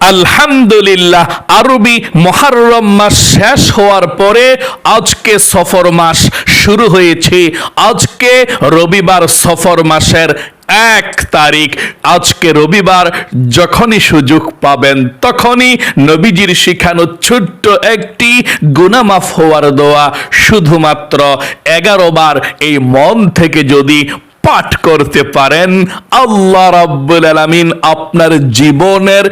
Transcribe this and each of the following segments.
আলহামদুলিল্লাহ, আরবি মহারম মাস শেষ হওয়ার পরে আজকে সফর মাস শুরু হয়েছে। আজকে রবিবার সফর মাসের এক তারিখ। আজকে রবিবার, যখনই সুযোগ পাবেন তখনই নবীজির শিখানো ছোট্ট একটি গুনামাফ হওয়ার দোয়া। শুধুমাত্র এগারো বার এই মন থেকে যদি পাঠ করতে পারেন। আল্লাহ রাব্বুল আলামিন আপনার জীবনের,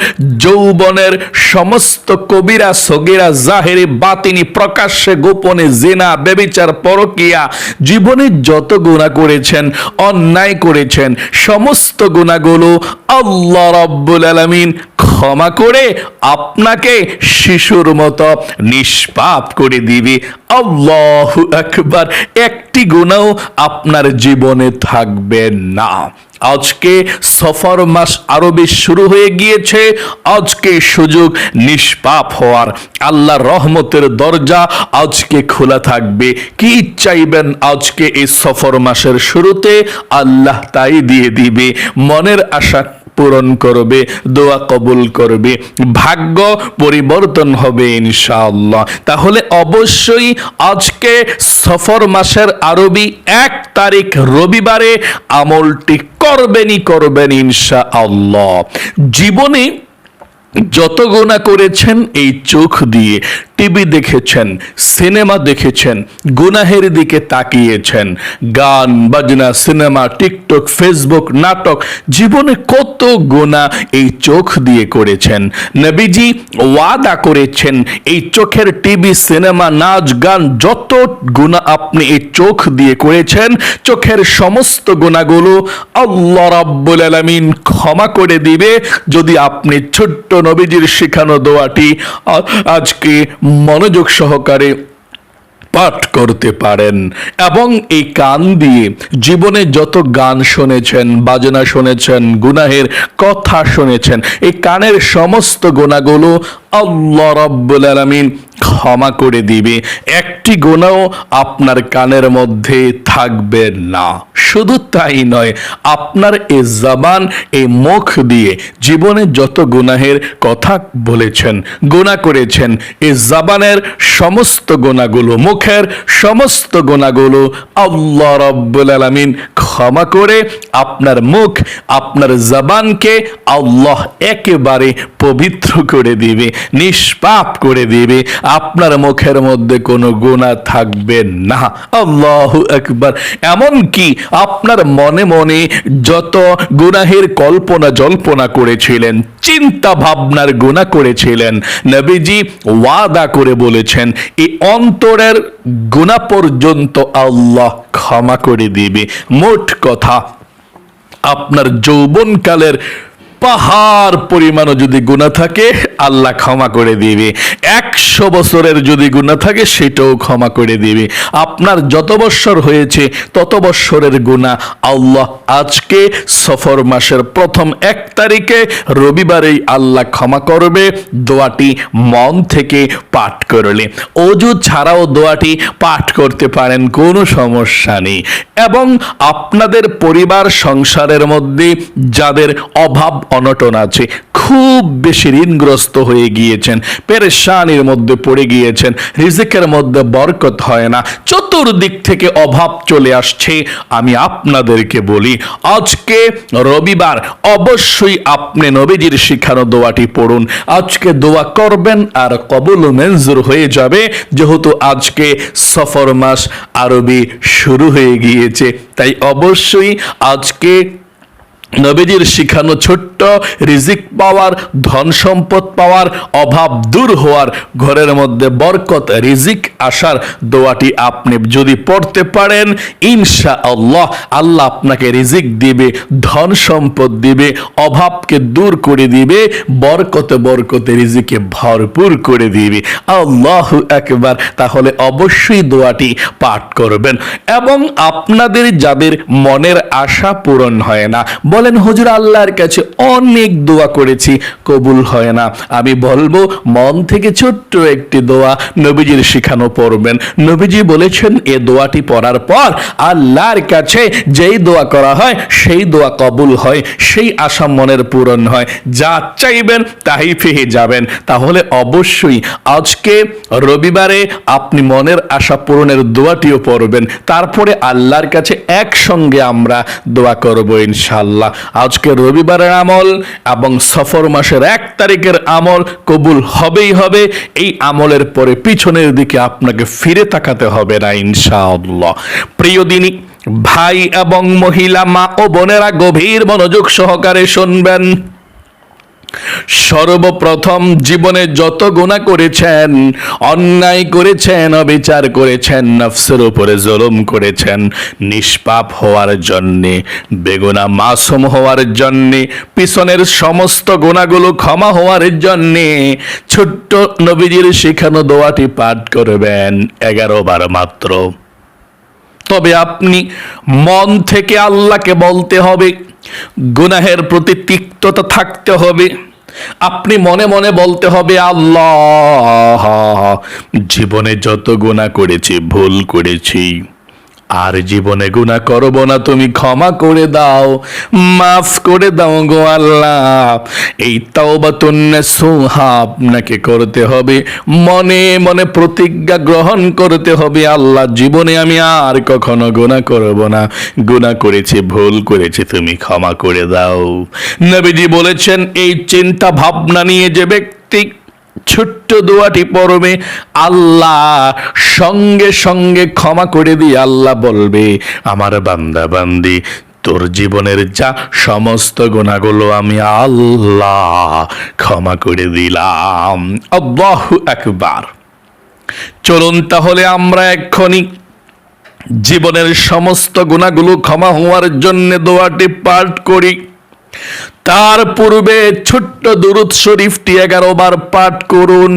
যৌবনের সমস্ত কবিরা, সগিরা, জাহেরি, বাতিনি, প্রকাশ্যে, গোপনে, জেনা বেবিচার পরকিয়া, জীবনে যত গুণা করেছেন, অন্যায় করেছেন, সমস্ত গুণাগুলো আল্লাহ রাব্বুল আলামিন ক্ষমা করে আপনাকে শিশুর মতো নিষ্পাপ করে দিবে। আল্লাহ আকবার, একটি গুণাও আপনার জীবনে থাকবে না। আজকে সফর মাস আরবি শুরু হয়ে গিয়েছে। আজকে সুযোগ নিষ্পাপ হওয়ার। আল্লাহ রহমতের দরজা আজকে খোলা থাকবে। কি চাইবেন আজকে এই সফর মাসের শুরুতে? আল্লাহ তাই দিয়ে দিবে। মনের আশা পূরণ করবে, দোয়া কবুল করবে, ভাগ্য পরিবর্তন হবে ইনশাআল্লাহ। তাহলে অবশ্যই আজকে সফর মাসের আরবি এক তারিখ রবিবারে আমলটি করবেনই করবেন ইনশাআল্লাহ। জীবনে যত গোনা করেছেন এই চোখ দিয়ে টিভি দেখেছেন, সিনেমা দেখেছেন, গুনাহের দিকে তাকিয়েছেন। গান, বাজনা, সিনেমা, টিকটক, ফেসবুক, নাটক, জীবনে কত গোনা এই চোখ দিয়ে করেছেন। নবীজি ওয়াদা করেছেন, এই চোখের টিভি, সিনেমা, নাচ, গান, যত গুণা আপনি এই চোখ দিয়ে করেছেন, চোখের সমস্ত গুণাগুলো আল্লাহ রাব্বুল আলামিন ক্ষমা করে দিবে। যদি আপনি ছোট্ট নবীজির শেখানো দোয়াটি আজকে মনোযোগ সহকারে পাঠ করতে পারেন। এবং এই কান দিয়ে জীবনে যত গান শুনেছেন, বাজনা শুনেছেন, গুনাহের কথা শুনেছেন, এই কানের সমস্ত গুণাগুলো আল্লাহ রাব্বুল আলামিন ক্ষমা করে দিবে। একটি গোনাও আপনার কানের মধ্যে থাকবে না। শুধু তাই নয়, আপনার এই জবান, এই মুখ দিয়ে জীবনে যত গুনাহের কথা বলেছেন গুণা করেছেন, এই জবানের সমস্ত গোনাগুলো মুখের সমস্ত গোনাগুলো আল্লাহ রব্বুল আলামিন ক্ষমা করে আপনার মুখ, আপনার জবানকে আল্লাহ একেবারে পবিত্র করে দিবে, নিষ্পাপ করে দিবে। আপনার মুখের মধ্যে কোনো গুণা থাকবে না। আল্লাহ একবার এমন কি আপনার মনে মনে যত গুনাহের কল্পনা জল্পনা করেছিলেন, চিন্তা ভাবনার গুণা করেছিলেন, নবীজি ওয়াদা করে বলেছেন এই অন্তরের গুণা পর্যন্ত আল্লাহ ক্ষমা করে দিবে। মোট কথা আপনার যৌবনকালের পাহাড় পরিমাণও যদি গুণা থাকে, আল্লাহ ক্ষমা করে দিবে। একশো বছরের যদি গুণা থাকে, সেটাও ক্ষমা করে দিবে। আপনার যত বৎসর হয়েছে, তত বৎসরের গুণা আল্লাহ আজকে সফর মাসের প্রথম এক তারিখে রবিবারেই আল্লাহ ক্ষমা করবে। দোয়াটি মন থেকে পাঠ করলে। অজু ছাড়াও দোয়াটি পাঠ করতে পারেন, কোনো সমস্যা নেই। এবং আপনাদের পরিবার, সংসারের মধ্যে যাদের অভাব অনটন আছে। খুব বেশি ঋণগ্রস্ত হয়ে গিয়েছেন, পেরেশানির মধ্যে পড়ে গিয়েছেন, রিজিকের মধ্যে বরকত হয় না, চতুর্দিক থেকে অভাব চলে আসছে। আমি আপনাদেরকে বলি, আজকে রবিবার, অবশ্যই আপনি নবীজির শিখানো দোয়াটি পড়ুন। আজকে দোয়া করবেন আর কবুল মঞ্জুর হয়ে যাবে, যেহেতু আজকে সফর মাস আরবি শুরু হয়ে গিয়েছে। তাই অবশ্যই আজকে নবীজির শিখানো ছোট্ট রিজিক পাওয়ার, ধন সম্পদ পাওয়ার, অভাব দূর হওয়ার, ঘরের মধ্যে বরকত, রিজিক আসার দোয়াটি আপনি যদি পড়তে পারেন ইনশা আল্লাহ আল্লাহ আপনাকে রিজিক দিবে, ধন সম্পদ দিবে, অভাবকে দূর করে দিবে, বরকতে বরকতে রিজিকে ভরপুর করে দিবে। আল্লাহ একবার তাহলে অবশ্যই দোয়াটি পাঠ করবেন। এবং আপনাদের যাদের মনের আশা পূরণ হয় না, বলেন, হুজুর, আল্লাহর কাছে অনেক দোয়া করেছি, কবুল হয় না। আমি বলব, মন থেকে ছোট্ট একটি দোয়া নবীজির শিখানো পড়বেন। নবীজি বলেছেন, এ দোয়াটি পড়ার পর আল্লাহর কাছে যেই দোয়া করা হয়, সেই দোয়া কবুল হয়, সেই আশা মনের পূরণ হয়। যা চাইবেন, তাই পেয়ে যাবেন। তাহলে অবশ্যই আজকে রবিবারে আপনি মনের আশা পূরণের দোয়াটিও পড়বেন। তারপরে আল্লাহর কাছে একসঙ্গে আমরা দোয়া করব ইনশাল্লাহ আজকে রবিবারের আমল এবং সফর মাসের এক তারিখের আমল কবুল হবেই হবে। এই আমলের পরে পিছনের দিকে আপনাকে ফিরে তাকাতে হবে না, ইনশাআল্লাহ। প্রিয় দিনী, ভাই এবং মহিলা, মা ও বোনেরা গভীর মনোযোগ সহকারে শুনবেন। সর্বপ্রথম জীবনে যত গুণা করেছেন, অন্যায় করেছেন, অবিচার করেছেন, নফসের উপরে জুলুম করেছেন, নিষ্পাপ হওয়ার জন্যে, বেগুনা মাসুম হওয়ার জন্যে, পিছনের সমস্ত গুণাগুলো ক্ষমা হওয়ার জন্যে ছোট্ট নবীজির শেখানো দোয়াটি পাঠ করবেন এগারো বার মাত্র। তবে আপনি মন থেকে আল্লাহকে বলতে হবে, গুনাহের প্রতি তিক্ততা থাকতে হবে। আপনি মনে মনে বলতে হবে আল্লাহ জীবনে যত গোনা করেছি ভুল করেছি। আর জীবনে গুণা করব না, তুমি ক্ষমা করে দাও, মাফ করে দাও গো আল্লাহ। এই তাওবাতুন্না সুহা আপনাকে করতে হবে, মনে মনে প্রতিজ্ঞা গ্রহণ করতে হবে, আল্লাহ জীবনে আমি আর কখনো গুণা করব না। গুণা করেছি, ভুল করেছি, তুমি ক্ষমা করে দাও। নবীজি বলেছেন, এই চিন্তা ভাবনা নিয়ে যে ব্যক্তি ছোট্ট দোয়াটি পড়বে, আল্লাহ সঙ্গে সঙ্গে ক্ষমা করে দিয়ে আল্লাহ বলবে, আমার বান্দা বান্দি তোর জীবনের যা সমস্ত গুণাগুলো আমি আল্লাহ ক্ষমা করে দিলাম। আল্লাহু একবার চলুন তাহলে আমরা এক্ষুনি জীবনের সমস্ত গুণাগুলো ক্ষমা হওয়ার জন্য দোয়াটি পাঠ করি। তার পূর্বে ছোট্ট দুরুদ শরীফটি এগারো বার পাঠ করুন।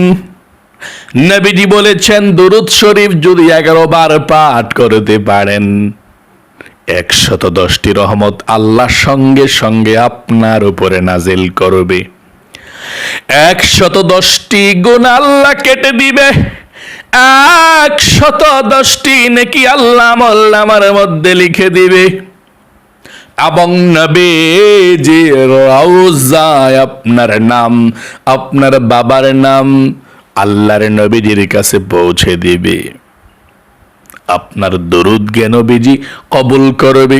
নবীজি বলেছেন, দুরুদ শরীফ যদি এগারো বার পাঠ করতে পারেন, একশত দশটি রহমত আল্লাহ সঙ্গে সঙ্গে আপনার উপরে নাজিল করবে। একশত দশটি গুণ আল্লাহ কেটে দিবে। একশত দশটি নাকি আল্লাহ আমার মধ্যে লিখে দিবে। এবং নবীজি রওজায় আপনার নাম, আপনার বাবার নাম আল্লাহর নবীজির কাছে পৌঁছে দিবে। আপনার দরুদ জ্ঞানবীজি কবুল করবে।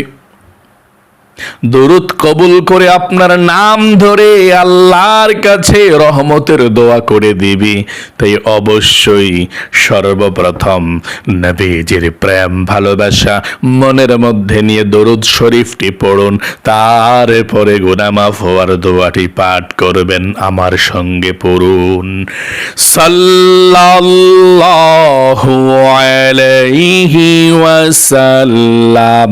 দরুদ কবুল করে আপনার নাম ধরে আল্লাহর কাছে রহমতের দোয়া করে দিবি। তাই অবশ্যই সর্বপ্রথম নবীজির প্রেম, ভালোবাসা, মনের মধ্যে নিয়ে দরুদ শরীফটি পড়ুন। তারপরে গুনামাফ হওয়ার দোয়াটি পাঠ করবেন, আমার সঙ্গে পড়ুন। সাল্লাল্লাহু আলাইহি ওয়াসাল্লাম।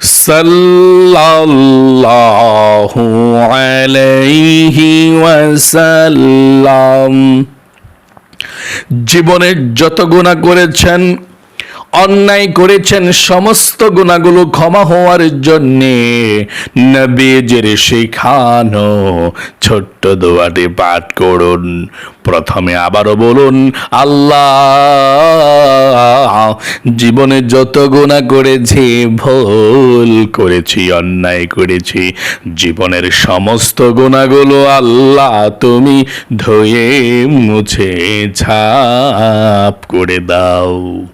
صلى الله عليه وسلم জীবনে যত গুণা করেছেন অন্যায় করেছেন সমস্ত গুণাগুলো ক্ষমা হওয়ার জন্যে। নবীজের শেখানো ছোট্ট দোয়াটি পাঠ করুন। প্রথমে আবারও বলুন, আল্লাহ, জীবনে যত গুণা করেছি, ভুল করেছি, অন্যায় করেছি, জীবনের সমস্ত গুণাগুলো আল্লাহ তুমি ধুয়ে মুছে ছাপ করে দাও।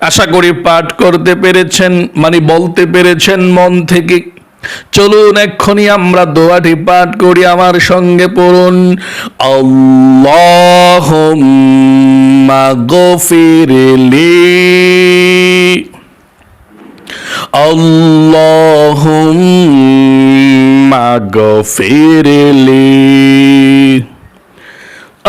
আশা করি পাঠ করতে পেরেছেন মানে বলতে পেরেছেন মন থেকে। চলুন এক্ষুনি আমরা দোয়াটি পাঠ করি আমার সঙ্গে পড়ুন। আল্লাহুম্মা গফিরলি আল্লাহুম্মা গফিরলি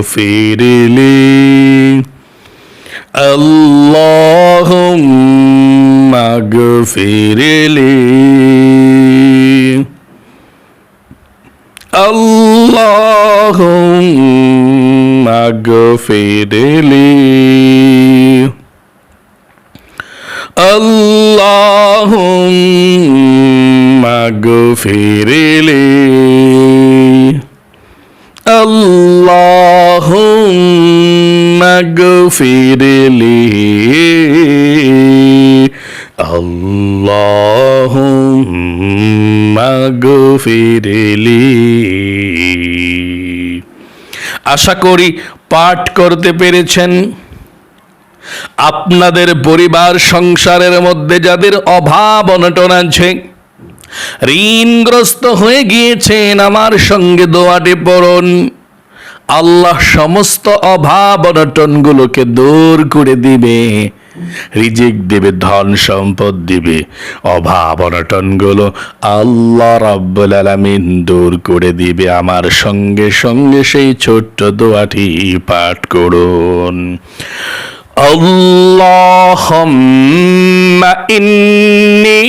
اغفر لي اللهم اغفر لي اللهم اغفر لي اللهم اغفر لي لي اللهم اغفر لي আশা করি পাঠ করতে পেরেছেন আপনাদের পরিবার সংসারের মধ্যে যাদের অভাব অনটন আছে ঋণগ্রস্ত হয়ে গিয়েছেন আমার সঙ্গে দোয়াটি পড়ুন আল্লাহ সমস্ত অভাব অনটনগুলোকে দূর করে দিবে রিজিক দিবে ধন সম্পদ দিবে অভাব অনটনগুলো আল্লাহ রাব্বুল আলামিন দূর করে দিবে আমার সঙ্গে সঙ্গে সেই ছোট্ট দোয়াটি পাঠ করুন اللهم إني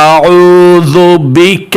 أعوذ بك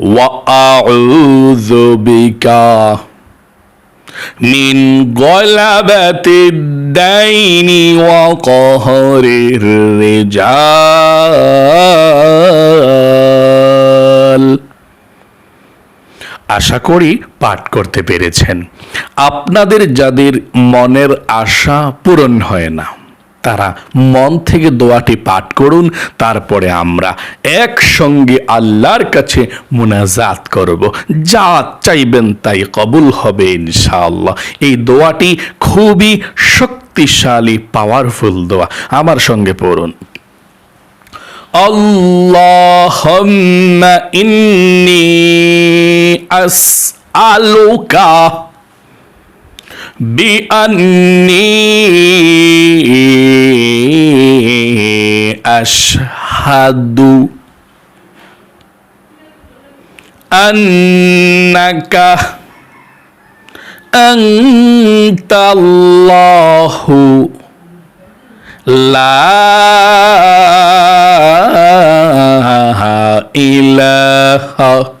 وأعوذ بك من غلبة الدين وقهر الرجال আশা করি পাঠ করতে পেরেছেন আপনাদের যাদের মনের আশা পূরণ হয় না তারা মন থেকে দোয়াটি পাঠ করুন তারপরে আমরা একসঙ্গে আল্লাহর কাছে মুনাজাত করব যা চাইবেন তাই কবুল হবে ইনশাআল্লাহ এই দোয়াটি খুবই শক্তিশালী পাওয়ারফুল দোয়া আমার সঙ্গে পড়ুন اللهم إني أسألك bi anni ashadu annaka antallahu la ilaha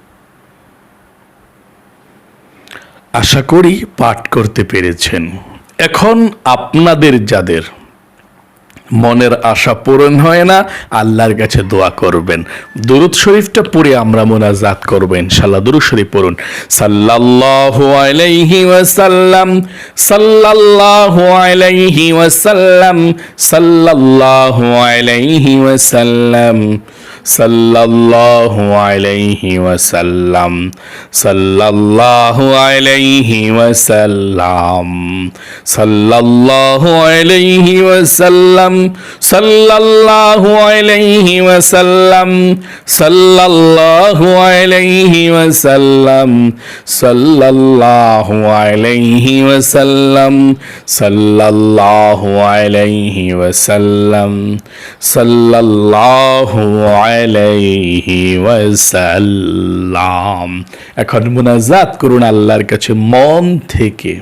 আশা করি পাঠ করতে পেরেছেন। এখন আপনাদের যাদের মনের আশা পূরণ হয় না, আল্লাহর কাছে দোয়া করবেন। দুরুদ শরীফটা পড়ে আমরা মোনাজাত করব, ইনশাল্লাহ। দুরুদ শরীফ পড়ুন। সাল্লাল্লাহু আলাইহি ওয়াসাল্লাম, সাল্লাল্লাহু আলাইহি ওয়াসাল্লাম, সাল্লাল্লাহু আলাইহি ওয়াসাল্লাম, সাল্লাল্লাহু আলাইহি ওয়াসাল্লাম, সাল্লাল্লাহু আলাইহি ওয়াসাল্লাম, সাল্লাল্লাহু আলাইহি ওয়াসাল্লাম সাল্লাল্লাহু আলাইহি ওয়াসাল্লাম, সাল্লাল্লাহু আলাইহি ওয়াসাল্লাম, সাল্লাল্লাহু আলাইহি ওয়াসাল্লাম, সাল্লাল্লাহু আলাইহি ওয়াসাল্লাম, সাল্লাল্লাহু আলাইহি ওয়াসাল্লাম। এখন মুনাজাত করুন আল্লাহর কাছে মন থেকে।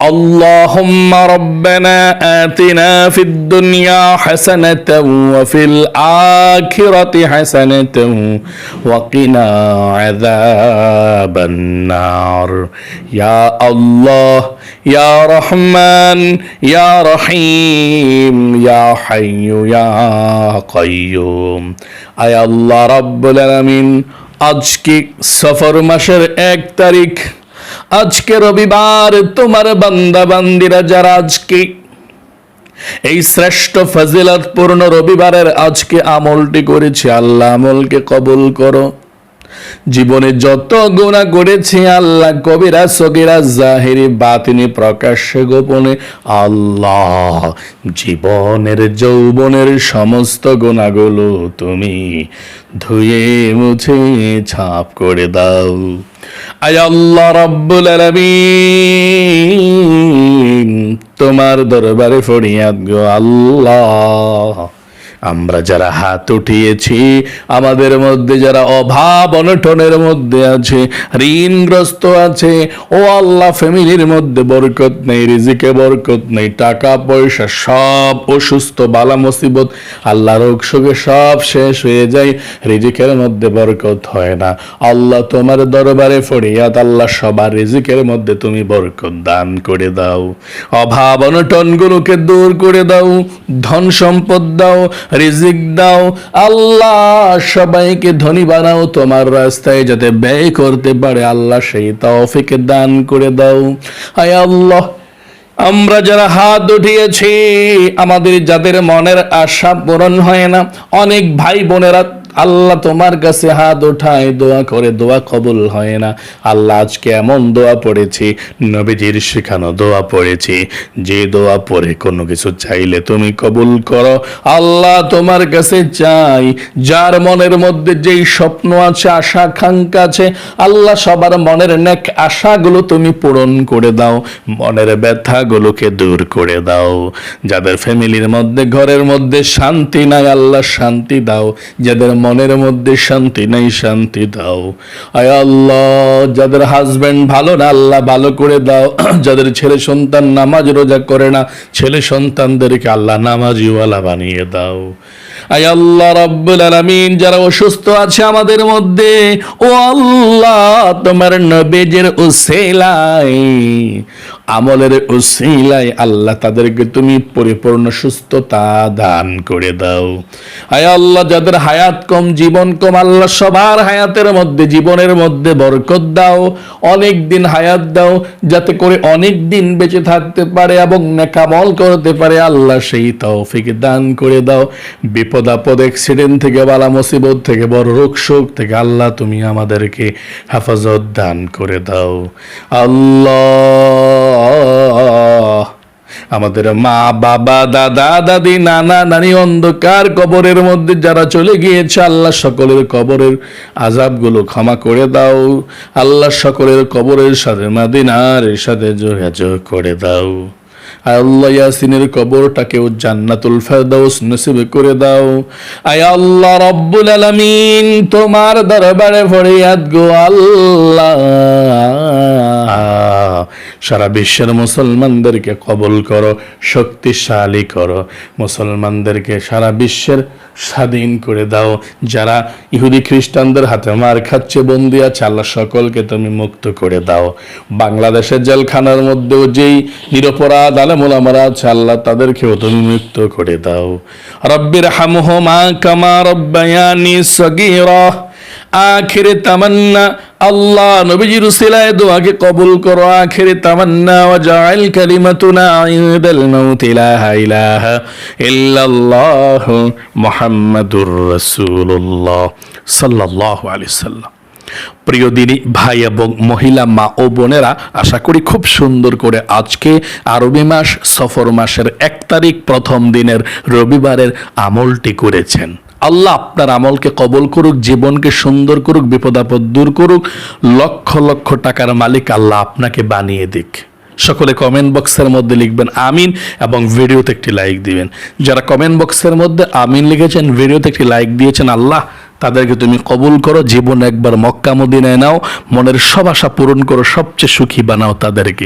اللهم ربنا آتنا في الدنيا حسنة وفي الآخرة حسنة وقنا عذاب النار يا الله يا رحمن يا رحيم يا حي يا قيوم আয় আল্লাহ রব্বুল আলামিন আজকে সফর মাসের এক তারিখ আজকে রবিবার, তোমার বান্দা বান্দিরা যারা আজকে এই শ্রেষ্ঠ ফজিলতপূর্ণ রবিবারের আজকে আমলটি করেছে, আল্লাহ আমলকে কবুল করো। জীবনে যত গুণা করেছি, আল্লাহ কবিরা, সগিরা, জাহিরি, বাতিনি প্রকাশ্যে গোপনে আল্লাহ জীবনের, যৌবনের সমস্ত গুণাগুলো তুমি ধুয়ে, মুছে, ছাপ করে দাও। আয় আল্লাহ রব্বুল আলামিন, তোমার দরবারে ফরিয়াদ গো আল্লাহ। আমরা যারা হাত উঠিয়েছি, আমাদের মধ্যে যারা অভাব অনটনের মধ্যে আছে, ঋণগ্রস্ত আছে, ও আল্লাহ ফ্যামিলির মধ্যে বরকত নেই, রিজিকে বরকত নেই, টাকা পয়সা সব অসুস্থ, বালা মুসিবত, আল্লাহ রোগ শোকে সব শেষ হয়ে যায়, রিজিকের মধ্যে বরকত হয় না। আল্লাহ তোমার দরবারে ফরিয়াদ, আল্লাহ সবার রিজিকের মধ্যে তুমি বরকত দান করে দাও। অভাব অনটনগুলোকে দূর করে দাও, ধন সম্পদ দাও রিজিক দাও। আল্লাহ, সবাইকে ধনী বানাও তোমার রাস্তায় যাতে ব্যয় করতে পারে। আল্লাহ সেই তফিকে দান করে দাও। হায় আল্লাহ, আমরা যারা হাত উঠিয়েছি, আমাদের যাদের মনের আশা পূরণ হয় না, অনেক ভাই বোনেরা আল্লাহ তোমার কাছে হাত ওঠায়, দোয়া করে, দোয়া কবুল হয় না। আল্লাহ আজকে এমন দোয়া পড়েছি, নবীজির শেখানো দোয়া পড়েছি, যে দোয়া পড়ে কোনো কিছু চাইলে তুমি কবুল করো। আল্লাহ তোমার কাছে চাই, যার মনের মধ্যে যেই স্বপ্ন আছে, আশা, আকাঙ্ক্ষা আছে, আল্লাহ সবার মনের নেক আশাগুলো তুমি পূরণ করে দাও, মনের ব্যথাগুলোকে দূর করে দাও। যাদের ফ্যামিলির মধ্যে, ঘরের মধ্যে শান্তি নাই, আল্লাহ শান্তি দাও। যাদের মনের মধ্যে শান্তি নাই, শান্তি দাও। আয় আল্লাহ, যাদের হাজবেন্ড ভালো না, আল্লাহ ভালো করে দাও। যাদের ছেলে সন্তান নামাজ রোজা করে না, ছেলে সন্তানদেরকে আল্লাহ নামাজিওয়ালা বানিয়ে দাও। আয় আল্লাহ রাব্বুল আলামিন, যারা অসুস্থ আছে আমাদের মধ্যে, ও আল্লাহ তোমার নবীজের উসিলাই আমলের উসিলাই আল্লাহ তাদেরকে তুমি পরিপূর্ণ সুস্থতা দান করে দাও। আয় আল্লাহ, যাদের হায়াত কম, জীবন কম, আল্লাহ সবার হায়াতের মধ্যে, জীবনের মধ্যে বরকত দাও, অনেক দিন হায়াত দাও, যাতে করে অনেক দিন বেঁচে থাকতে পারে এবং নেকামল করতে পারে। আল্লাহ সেই তৌফিক দান করে দাও। বিপদ আপদ অ্যাক্সিডেন্ট থেকে বালা মুসিবত থেকে, বড় রোগ শোক থেকে আল্লাহ তুমি আমাদেরকে হেফাজত দান করে দাও। আল্লাহ আমাদের মা, বাবা, দাদা, দাদি, নানা, নানি অন্ধকার কবরের মধ্যে যারা চলে গিয়েছে, আল্লাহ সকলের কবরের আজাবগুলো ক্ষমা করে দাও। আল্লাহ সকলের কবরের সাথে মাদিনার সাথে যোগাযোগ করে দাও। আল্লাহ ইয়াসিনের কবরটাকেও জান্নাতুল ফেরদাউস নসিব করে দাও। আয় আল্লাহ রব্বুল আলামিন, তোমার দরবারে ফরিয়াদ গো আল্লাহ। সারা বিশ্বের মুসলমানদেরকে কবল করো, শক্তিশালী করো। মুসলমানদেরকে সারা বিশ্বের স্বাধীন করে দাও। যারা ইহুদি খ্রিস্টানদের হাতে মার খাচ্ছে, বন্দি আছে, আল্লাহ সকলকে তুমি মুক্ত করে দাও। বাংলাদেশের জেলখানার মধ্যেও যেই নিরপরাধ আলেমুলামারা আছে, আল্লাহ তাদেরকেও তুমি মুক্ত করে দাও। রব্বির হামহুমা কামা রব্বায়ানি সগীরা। আখিরে তামান্না, আল্লাহ নবীজির উসিলায় দোয়াকে কবুল করো। আখিরে তামান্না ওয়া জাআল কালিমাতুনা ইনদাল মাউত ইলাহা ইলাহা ইল্লাল্লাহ মুহাম্মাদুর রাসূলুল্লাহ সাল্লাল্লাহু আলাইহি সাল্লাম। প্রিয় দিনী, ভাই এবং মহিলা, মা ও বোনেরা, আশা করি খুব সুন্দর করে আজকে আরবি মাস, সফর মাসের এক তারিখ প্রথম দিনের রবিবারের আমলটি করেছেন। আল্লাহ আপনার আমলকে কবল করুক, জীবনকে সুন্দর করুক, বিপদাপদ দূর করুক, লক্ষ লক্ষ টাকার মালিক আল্লাহ আপনাকে বানিয়ে দিক। সকলে কমেন্ট বক্সের মধ্যে লিখবেন আমিন এবং ভিডিওতে একটি লাইক দিবেন। যারা কমেন্ট বক্সের মধ্যে আমিন লিখেছেন, ভিডিওতে একটি লাইক দিয়েছেন আল্লাহ, তাদেরকে তুমি কবুল করো, জীবন একবার মক্কা মদিনায় নাও, মনের সব আশা পূরণ করো, সবচেয়ে সুখী বানাও তাদেরকে।